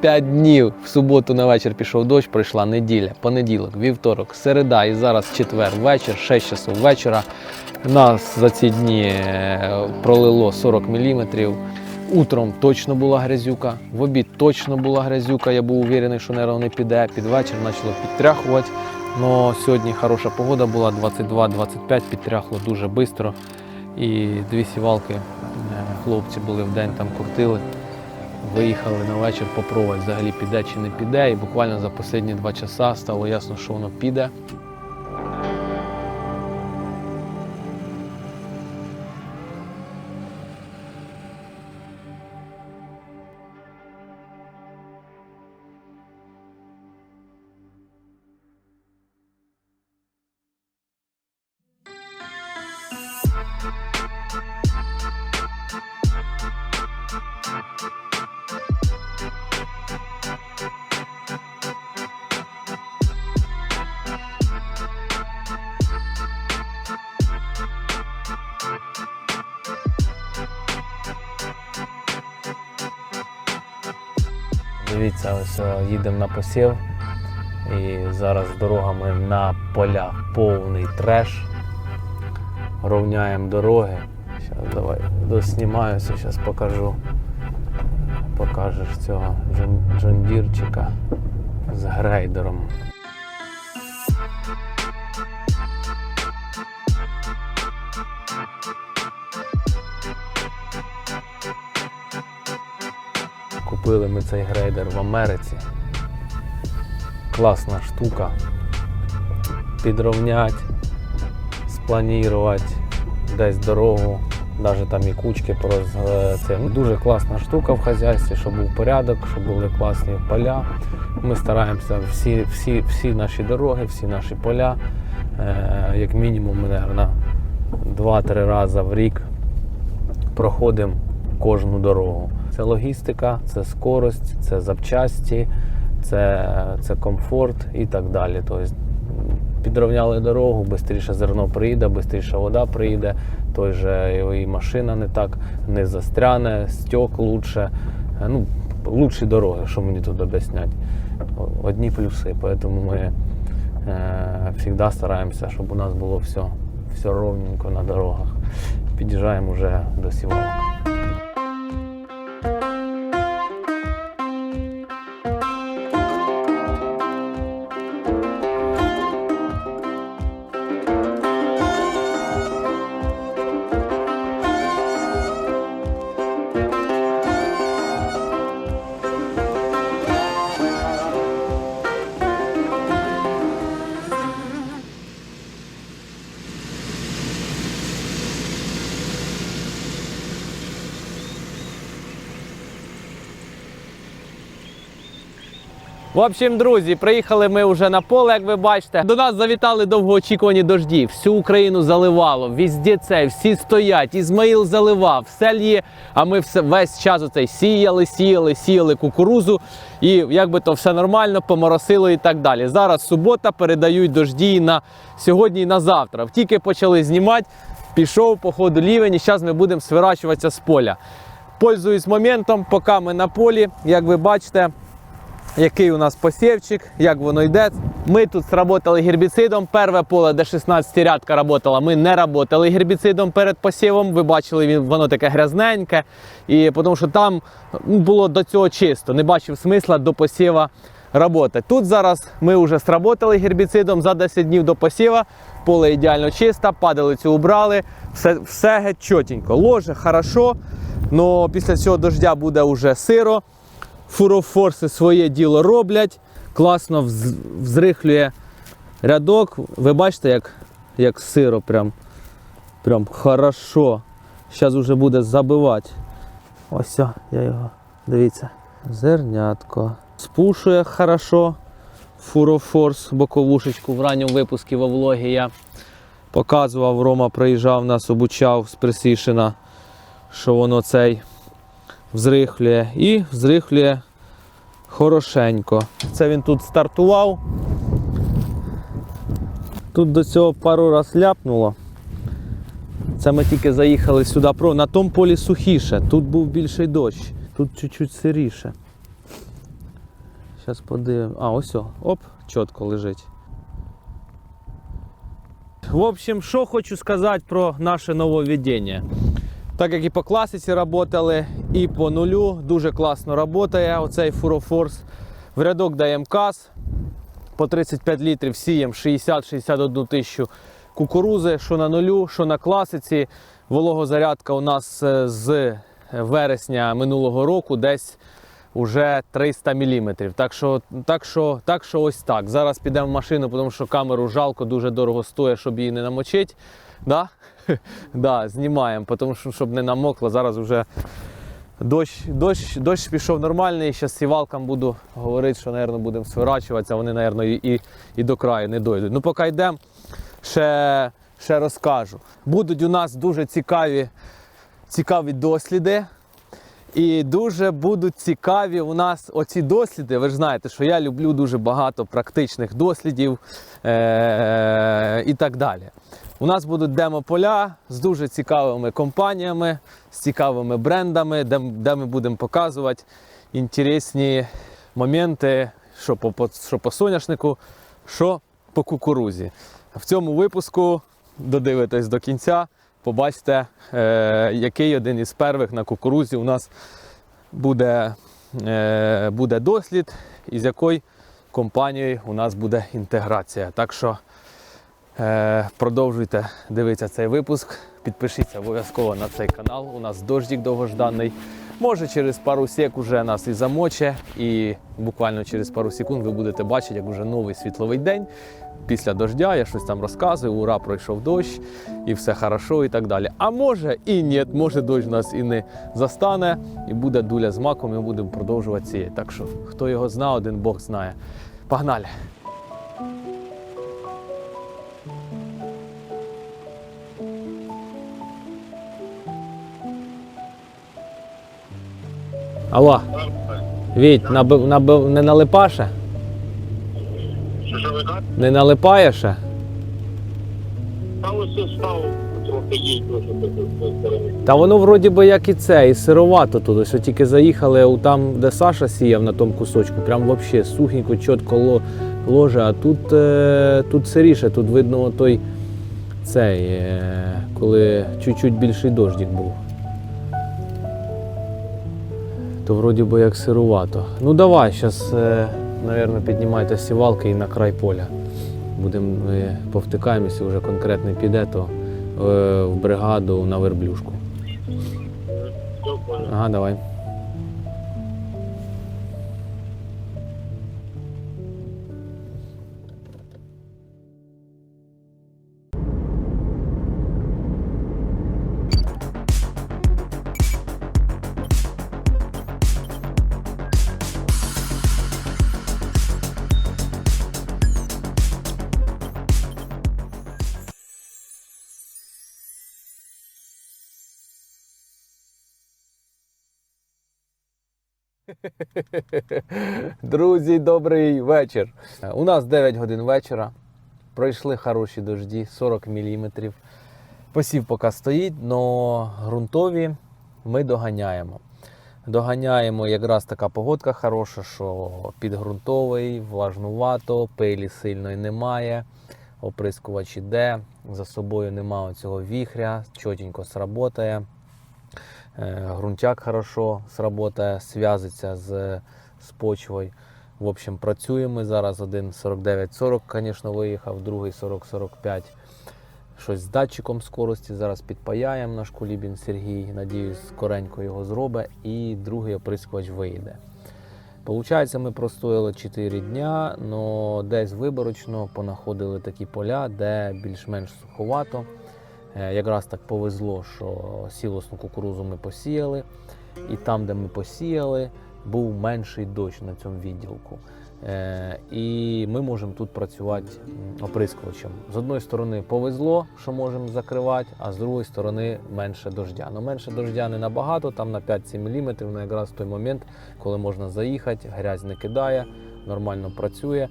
5 днів. В суботу на вечір пішов дощ, пройшла неділя, понеділок, вівторок, середа і зараз четвер вечір, 6 часов вечора. Нас за ці дні е, пролило 40 мм. Утром точно була грязюка, в обід точно була грязюка. Я був уверений, що нерв не піде. Під вечір почало підтряхувати. Но сьогодні хороша погода була 22-25, підтряхло дуже швидко. І дві сівалки е, хлопці були в день там крутили. Виїхали на вечір попробувати, взагалі піде чи не піде. І буквально за останні два часа стало ясно, що воно піде. Дивіться, їдемо на посів. І зараз дорогами на поля повний треш. Ровняємо дороги. Зараз давай доснімаюся, зараз покажу. Покажеш цього джон- джондірчика з грейдером. Купили ми цей грейдер в Америці. Класна штука. Підровнять, спланувати десь дорогу, навіть там і кучки пороз... це ну, дуже класна штука в хазяйстві, щоб був порядок, щоб були класні поля. Ми стараємося всі, всі, всі наші дороги, всі наші поля, е, як мінімум, мабуть, два-три рази в рік проходимо кожну дорогу. Це логістика, це скорость, це запчасті, це, це комфорт і так далі. Тобто підровняли дорогу, швидше зерно приїде, швидше вода приїде, той же і машина не так не застряне, стек лучше. Е, Ну, лучші дороги, що мені тут об'яснять. Одні плюси. Тому ми е, завжди стараємося, щоб у нас було все, все ровненько на дорогах. Під'їжджаємо вже до сівалок. В общем, друзі, приїхали ми вже на поле, як ви бачите. До нас завітали довгоочікувані дожді. Всю Україну заливало, візде це, всі стоять. Ізмаїл заливав, все лє. А ми все весь час оцей сіяли, сіяли, сіяли кукурузу. І якби то все нормально, поморосило і так далі. Зараз субота передають дожді на сьогодні і на завтра. Тільки почали знімати, пішов по ходу лівень, і зараз ми будемо сворачуватися з поля. Пользуюсь моментом, поки ми на полі, як ви бачите який у нас посівчик, як воно йде. Ми тут сработали гербіцидом. Перше поле, де 16 рядка работала, ми не работали гербіцидом перед посівом. Ви бачили, воно таке грязненьке. І тому що там було до цього чисто, не бачив смисла до посіва роботи. Тут зараз ми вже сработали гербіцидом за 10 днів до посіва. Поле ідеально чисте, падалицю убрали, все, все чотенько. Ложе хорошо, але після цього дождя буде вже сиро. Фурофорси своє діло роблять, класно взрихлює рядок. Ви бачите, як, як сиро, прям, прям хорошо. Зараз вже буде забивати. Ось, я його. Дивіться. Зернятко. Спушує хорошо. Фурофорс, боковушечку в ранньому випуску во влогі я показував. Рома приїжджав, нас обучав з Пресішина, що воно цей взрихлює і взрихлює хорошенько. Це він тут стартував. Тут до цього пару раз ляпнуло. Це ми тільки заїхали сюди. Про на тому полі сухіше, тут був більший дощ, тут чуть-чуть сиріше. Зараз подивимо. А, ось, о, оп, чітко лежить. В общем, що хочу сказати про наше нововведення. Так як і по класиці працювали, і по нулю дуже класно працює оцей фурофорс. В рядок даємо каз, по 35 літрів сіємо 60-61 тисячу кукурузи, що на нулю, що на класиці. Вологозарядка у нас е, з вересня минулого року десь уже 300 мм. Так що, так, що, так що ось так. Зараз підемо в машину, тому що камеру жалко, дуже дорого стоїть, щоб її не намочити. Да? да, знімаємо, тому що щоб не намокло. Зараз вже дощ, дощ, дощ пішов нормальний. Зараз сівалкам буду говорити, що, мабуть, будемо сворачуватися, вони, мабуть, і, і, до краю не дойдуть. Ну, поки йдемо, ще, ще розкажу. Будуть у нас дуже цікаві, цікаві досліди. І дуже будуть цікаві у нас оці досліди. Ви ж знаєте, що я люблю дуже багато практичних дослідів е- і так далі. У нас будуть демо-поля з дуже цікавими компаніями, з цікавими брендами, де, де ми будемо показувати інтересні моменти, що по, що по соняшнику, що по кукурузі. В цьому випуску додивитесь до кінця, побачите, е, який один із перших на кукурузі у нас буде, е, буде дослід, і з якою компанією у нас буде інтеграція. Так що продовжуйте дивитися цей випуск. Підпишіться обов'язково на цей канал. У нас дождик довгожданий. Може через пару сек уже нас і замоче, і буквально через пару секунд ви будете бачити, як уже новий світловий день. Після дождя я щось там розказую, ура, пройшов дощ, і все хорошо, і так далі. А може і ні, може дощ нас і не застане, і буде дуля з маком, і будемо продовжувати сіяти. Так що, хто його зна, один Бог знає. Погнали! Алло, Віть, наби, наби, не налипаше? Що що ви кажете? Не налипає ще? Та ось став трохи їй сторони. Та воно вроді би як і це, і сировато тут. Ось тільки заїхали у там, де Саша сіяв на тому кусочку, прям взагалі сухенько, чітко ло, ложе, а тут, е, тут сиріше, тут видно той цей, е, коли чуть-чуть більший дождик був. То вроді би як сирувато. Ну давай, зараз, е, мабуть, піднімайте сівалки і на край поля. Будемо е, повтикаємося, вже конкретно піде, то е, в бригаду на верблюшку. Ага, давай. Друзі, добрий вечір. У нас 9 годин вечора. Пройшли хороші дожді, 40 мм. Посів поки стоїть, але ґрунтові ми доганяємо. Доганяємо якраз така погодка хороша, що підґрунтовий, влажнувато, пилі сильної немає. Оприскувач іде, за собою немає цього віхря, чотенько сработає. Е, Грунтяк хорошо сработає, зв'язиться з, з почвою. В общем, працюємо зараз. Один 49-40, звісно, виїхав, другий 40-45. Щось з датчиком скорості. Зараз підпаяємо наш Кулібін Сергій. Надіюсь, скоренько його зробить. І другий оприскувач вийде. Получається, ми простояли 4 дня, але десь виборочно понаходили такі поля, де більш-менш суховато. Е, Якраз так повезло, що сілосну кукурузу ми посіяли, і там, де ми посіяли, був менший дощ на цьому відділку. Е, І ми можемо тут працювати оприскувачем. З одної сторони повезло, що можемо закривати, а з другої сторони менше дождя. Ну менше дождя не набагато, там на 5-7 мм, на якраз той момент, коли можна заїхати, грязь не кидає, нормально працює.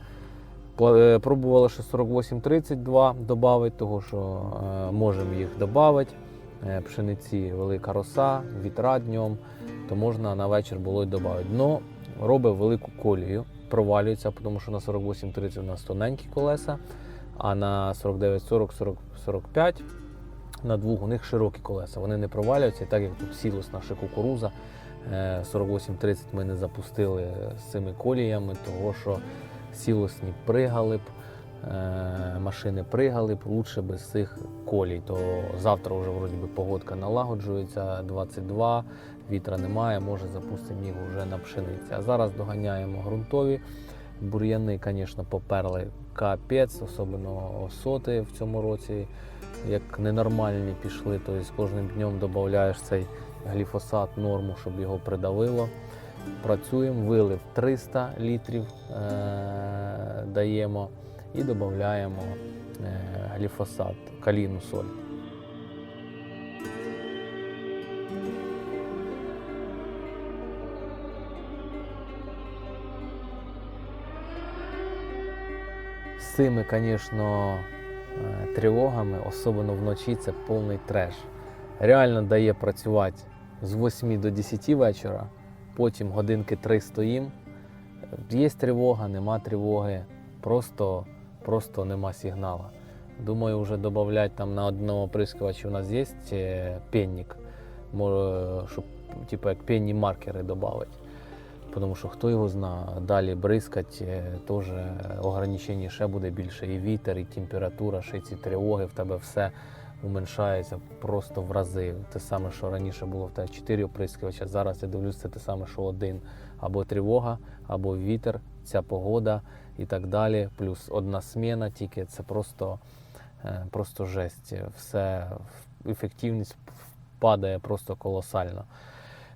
Е, Пробували ще 48-32 додати, того що е, можемо їх додати. Пшениці велика роса, вітра днем, то можна на вечір було й додати. Дно робить велику колію. провалюється, тому що на 48-30 у нас тоненькі колеса, а на 49-40, 40-45 на двох у них широкі колеса. Вони не провалюються, так як тут сілось наша кукуруза. е, 48-30 ми не запустили з цими коліями, того що сілосні пригали б, е, машини пригали б лучше без цих колій. То завтра вже вроді би погодка налагоджується, 22, вітра немає, може запустимо їх вже на пшениці. А зараз доганяємо ґрунтові. Бур'яни, звісно, поперли капець, особливо соти в цьому році, як ненормальні пішли. Тобто з кожним днем додаєш цей гліфосат норму, щоб його придавило. Працюємо, вилив 300 літрів е- даємо і додаємо е- гліфосат, калійну соль. З цими, звісно, е, тривогами, особливо вночі, це повний треш. Реально дає працювати з 8 до 10 вечора, потім годинки 3 стоїм. Є тривога, нема тривоги, просто, просто нема сигналу. Думаю, вже додати там на одному прискувачі у нас є е, пенник, щоб типу, як пенні маркери додати. Тому що хто його зна, далі бризкать, е, теж ограничення ще буде більше. І вітер, і температура, ще ці тривоги, в тебе все уменшається просто в рази. Те саме, що раніше було в тебе 4 оприскувача, зараз я дивлюся, це те саме, що один. Або тривога, або вітер, ця погода і так далі. Плюс одна сміна тільки це просто, е, просто жесть. Все, ефективність падає просто колосально.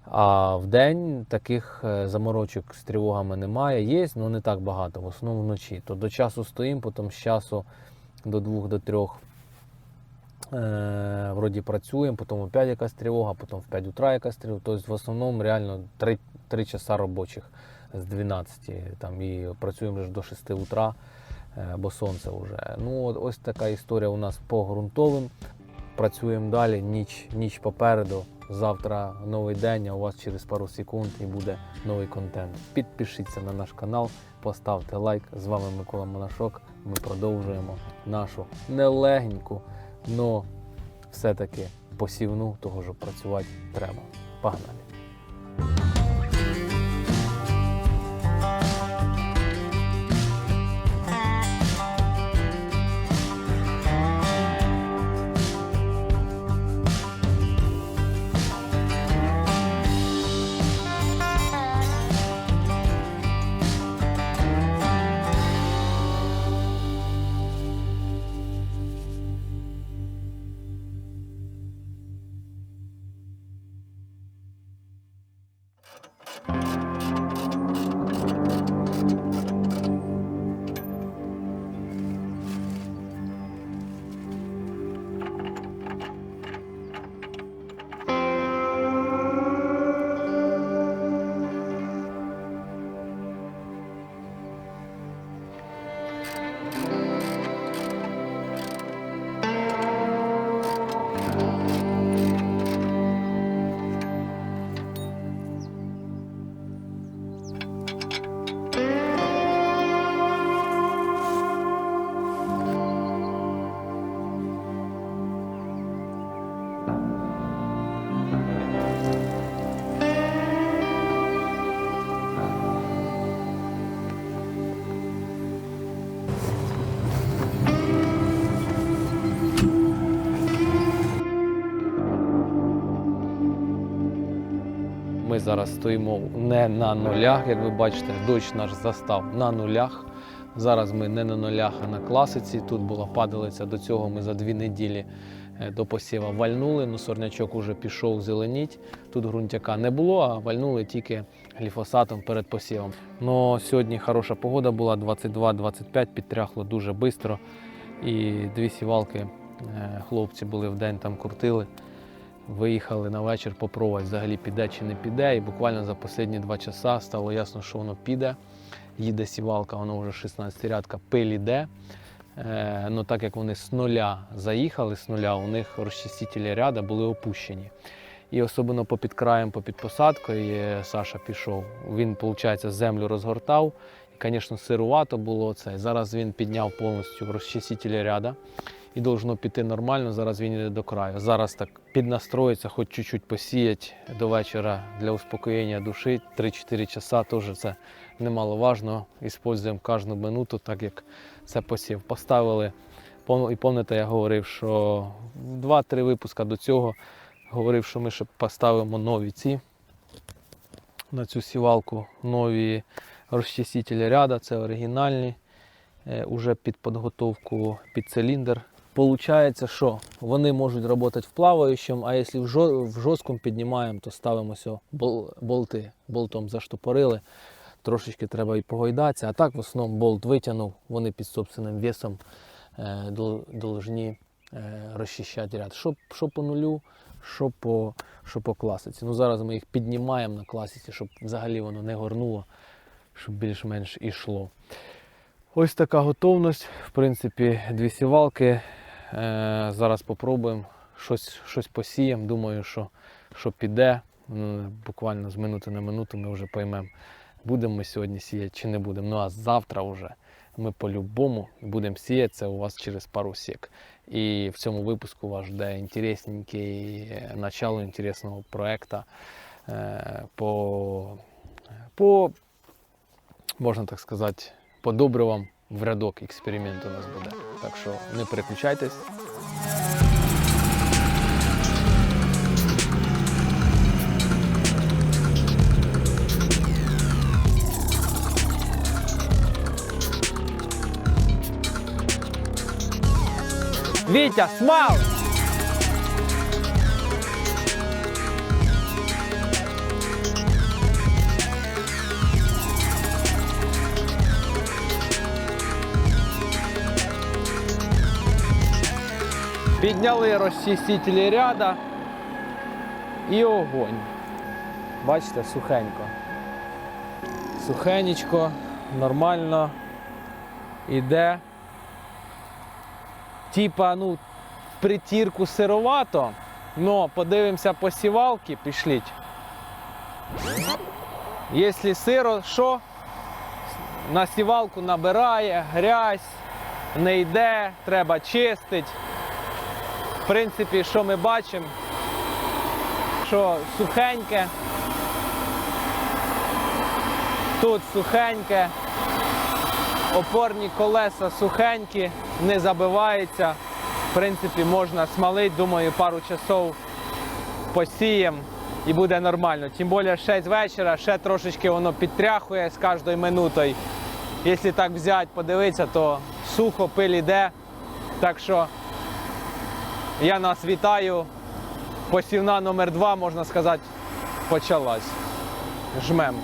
А в день таких е, заморочок з тривогами немає. Є, але не так багато, в основному вночі. То до часу стоїмо, потім з часу до двох, до трьох е, вроді працюємо, потім опять якась тривога, потім в 5 утра якась тривога. Тобто в основному реально 3, 3 часа робочих з 12 там, і працюємо лише до 6 утра, е, бо сонце вже. Ну, ось така історія у нас по ґрунтовим. Працюємо далі, ніч, ніч попереду. Завтра новий день, а у вас через пару секунд і буде новий контент. Підпишіться на наш канал, поставте лайк. З вами Микола Монашок. Ми продовжуємо нашу нелегеньку, но все-таки посівну, того ж працювати треба. Погнали! Зараз стоїмо не на нулях, як ви бачите, дощ наш застав на нулях. Зараз ми не на нулях, а на класиці. Тут була падалиця. До цього ми за дві неділі е, до посіва вальнули. Ну, сорнячок уже пішов зеленіть. Тут ґрунтяка не було, а вальнули тільки гліфосатом перед посівом. Ну, сьогодні хороша погода була 22-25, підтряхло дуже швидко. І дві сівалки е, хлопці були в день там крутили. Виїхали на вечір попробувати, взагалі піде чи не піде. І буквально за останні два часа стало ясно, що воно піде. Їде сівалка, воно вже 16 рядка, пиль іде. Е, ну, так як вони з нуля заїхали, з нуля, у них розчистителі ряда були опущені. І особливо попід краєм, попід посадкою е, Саша пішов. Він, виходить, землю розгортав. звісно, сирувато було це. Зараз він підняв повністю розчиститель ряда і должно піти нормально. Зараз він йде до краю. Зараз так піднастроїться, хоч чуть-чуть посіять до вечора для успокоєння душі. 3-4 часа теж це немаловажно. Іспользуємо кожну минуту, так як це посів. Поставили, і пам'ятаєте, я говорив, що 2-3 випуска до цього говорив, що ми ще поставимо нові ці на цю сівалку, нові розчистителі ряда, це оригінальні, е, уже під підготовку під циліндр. Получається, що вони можуть працювати в плаваючому, а якщо в, жо- в жорсткому піднімаємо, то ставимо сьо бол- болти, болтом заштопорили. Трошечки треба і погойдатися, а так в основному болт витягнув, вони під собственним весом е, должні е, розчищати ряд. Що, що по нулю, що по, що по класиці. Ну, зараз ми їх піднімаємо на класиці, щоб взагалі воно не горнуло, щоб більш-менш ішло. Ось така готовність. В принципі, дві сівалки. Е, зараз спробуємо щось, щось посіємо. Думаю, що, що піде. Ну, Буквально з минути на минуту ми вже поймемо, будемо ми сьогодні сіяти чи не будемо. Ну а завтра вже ми по-любому будемо сіяти це у вас через пару сек. І в цьому випуску вас жде інтересненький начало інтересного проекту е, по, по, можна так сказати, по добривам в рядок експеримент у нас буде. Так що не переключайтесь. Вітя, смал! Підняли розчистителі ряда і огонь. Бачите, сухенько. Сухенечко, нормально. Іде. Типа, ну, притірку сировато, но подивимося по сівалки, пішліть. Якщо сиро, що? На сівалку набирає, грязь, не йде, треба чистити. Принципі, що ми бачимо, що сухеньке. Тут сухеньке, опорні колеса сухенькі, не забиваються. В принципі, можна смалити, думаю, пару часов посіємо і буде нормально. Тим більше 6 вечора, ще трошечки воно підтряхує з кожною минутою. Якщо так взяти, подивитися, то сухо пиль іде. Так що я нас вітаю. Посівна номер 2 можна сказати, почалась. Жмем.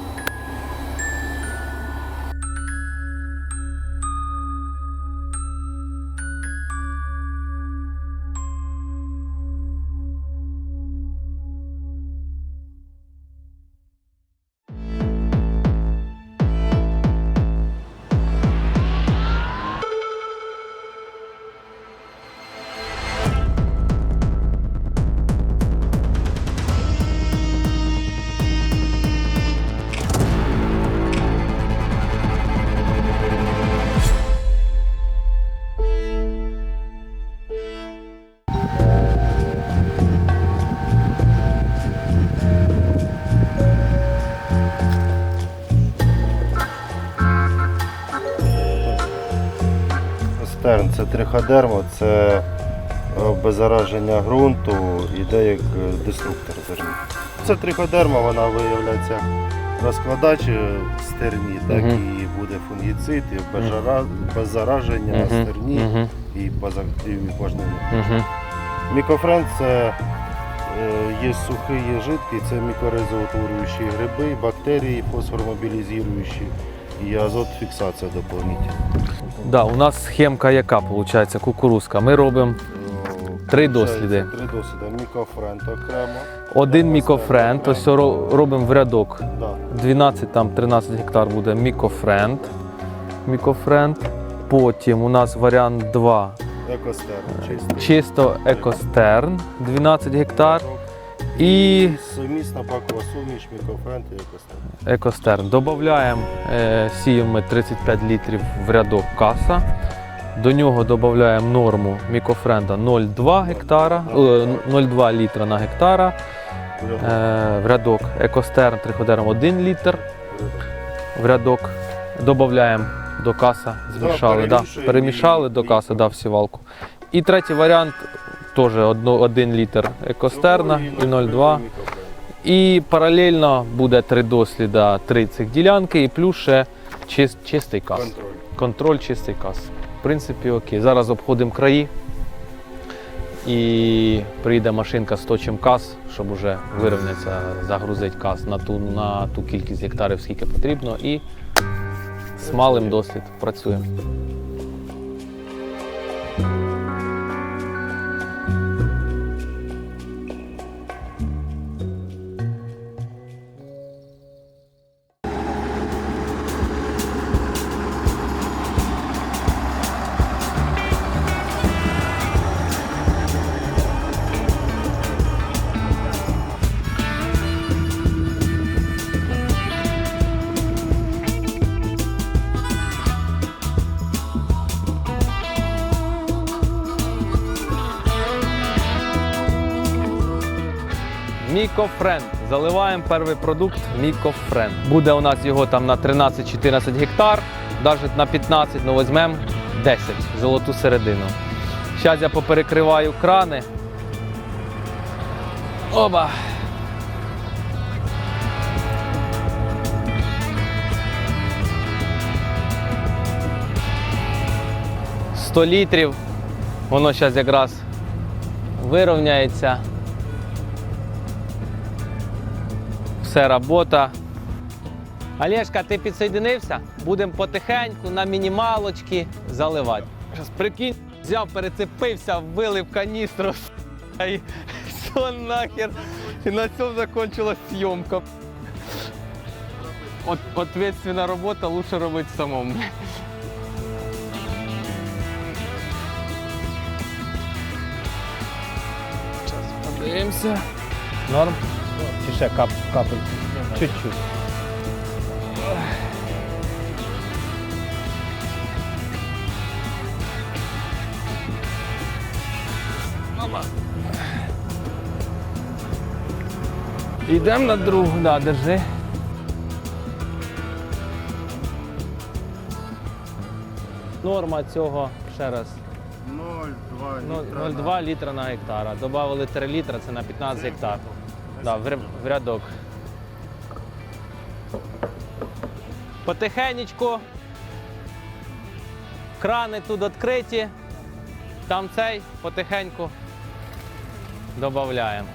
Стерн це триходерма, це е, обеззараження ґрунту, іде як е, деструктор зерна. Це триходерма, вона виявляється розкладач е, стерні, так Мгм. і буде фунгіцид, і обеззара- обеззараження стерні Мгм. і позактивні пожнини. Мгм. Мікофренд це е, є сухий, є жидкий, це мікоризоутворюючі гриби, бактерії, фосформобілізуючі і азотфіксація доповнительна. Да, у нас схемка яка виходить, кукурузка. Ми робимо Три досліди. Три досліди. Мікофренд окремо. один мікофренд, ось ро- робимо в рядок. Да. 12, там 13 гектар буде мікофренд. Мікофренд. Потім у нас варіант 2. Екостерн. Чисто екостерн 12 гектар. І Сумісна пакова суміш, мікрофренд і якось так. екостерн. Додаємо, е, сіємо ми 35 літрів в рядок каса. До нього додаємо норму мікофренда 0,2 гектара, е, 0,2 літра на гектара. Е, в рядок екостерн триходерм 1 літр в рядок. Додаємо до каса, змішали, да, перемішали до і- каси, да, всі. І третій варіант теж 1 літр екостерна і 0,2. І паралельно буде три досліда, три цих ділянки, і плюс ще чис- чистий кас. Контроль. Контроль чистий кас. В принципі, окей. Зараз обходимо краї. І прийде машинка з точим кас, щоб уже вирівнятися, загрузити кас на ту, на ту кількість гектарів, скільки потрібно, і смалим дослід. Працюємо. Заливаємо перший продукт Мікофренд. Буде у нас його там на 13-14 гектар, навіть на 15, ну візьмемо 10, золоту середину. Зараз я поперекриваю крани. Оба. Сто літрів. Воно зараз якраз вирівняється. Все робота. Олешка, ти підсоєдинився? Будемо потихеньку на мінімалочки заливати. Зараз прикинь, взяв, перецепився, вилив каністру. І все нахер. І на цьому закончилась зйомка. От, ответственна робота лучше робити самому. Зараз подивимося. Норм? Чи ще кап, капель? Чуть-чуть. Йдемо на другу, да, держи. Норма цього ще раз 0,2 Ну, літра. 0,2 літра на гектара. Добавили 3 літра, це на 15 гектар. Да, в, в рядок. Потихенечку. Крани тут відкриті. Там цей потихеньку додаємо.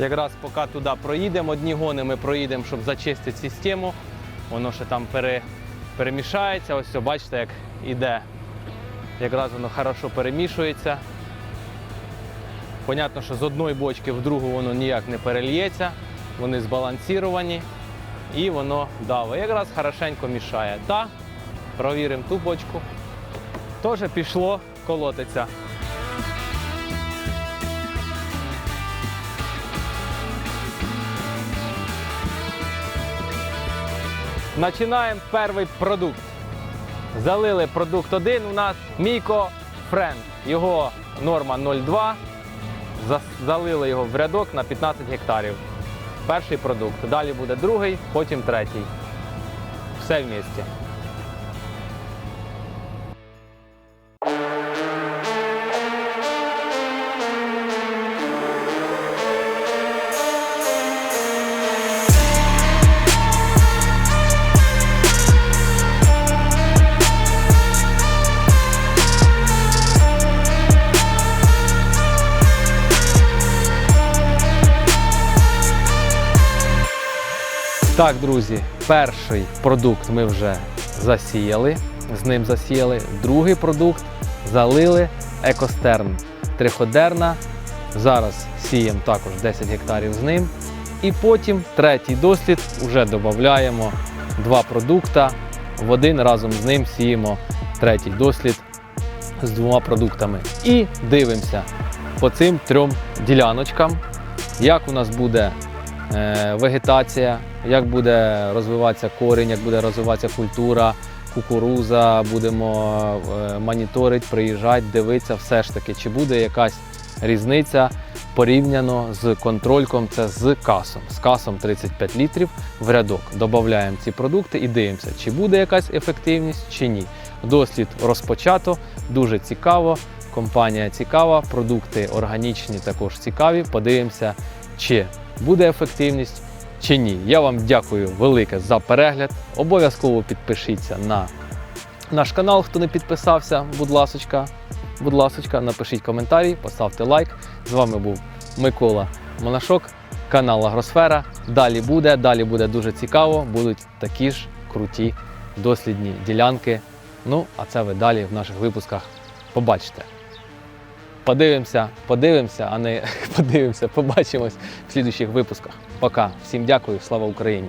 Якраз поки туди проїдемо, одні гони ми проїдемо, щоб зачистити систему. Воно ще там пере, перемішається. Ось все, бачите, як іде якраз воно хорошо перемішується. Понятно, що з одної бочки в другу воно ніяк не перельється, вони збалансіровані і воно даве. Якраз хорошенько мішає. Та провіримо ту бочку. Теж пішло колотиться. Починаємо перший продукт. Залили продукт 1 у нас Міко Френд. Його норма 0,2. За- Залили його в рядок на 15 гектарів. Перший продукт. Далі буде другий, потім третій. Все в місті. Так, друзі, перший продукт ми вже засіяли, з ним засіяли. Другий продукт залили екостерн триходерна. Зараз сіємо також 10 гектарів з ним. І потім третій дослід вже додаємо два продукта. В один разом з ним сіємо третій дослід з двома продуктами. І дивимося, по цим трьом діляночкам, як у нас буде вегетація, як буде розвиватися корінь, як буде розвиватися культура, кукуруза, будемо е, моніторити, приїжджати, дивитися, все ж таки, чи буде якась різниця порівняно з контрольком, це з касом. З касом 35 літрів в рядок. Додаємо ці продукти і дивимося, чи буде якась ефективність, чи ні. Дослід розпочато, дуже цікаво. Компанія цікава, продукти органічні також цікаві. Подивимося, чи буде ефективність, чи ні. Я вам дякую велике за перегляд. Обов'язково підпишіться на наш канал, хто не підписався. Будь ласочка, будь ласочка, напишіть коментарі, поставте лайк. З вами був Микола Монашок, канал Агросфера. Далі буде, далі буде дуже цікаво. Будуть такі ж круті дослідні ділянки. Ну, а це ви далі в наших випусках побачите. Подивимося, подивимося, а не подивимося, побачимось в слідуючих випусках. Пока. Всім дякую, слава Україні!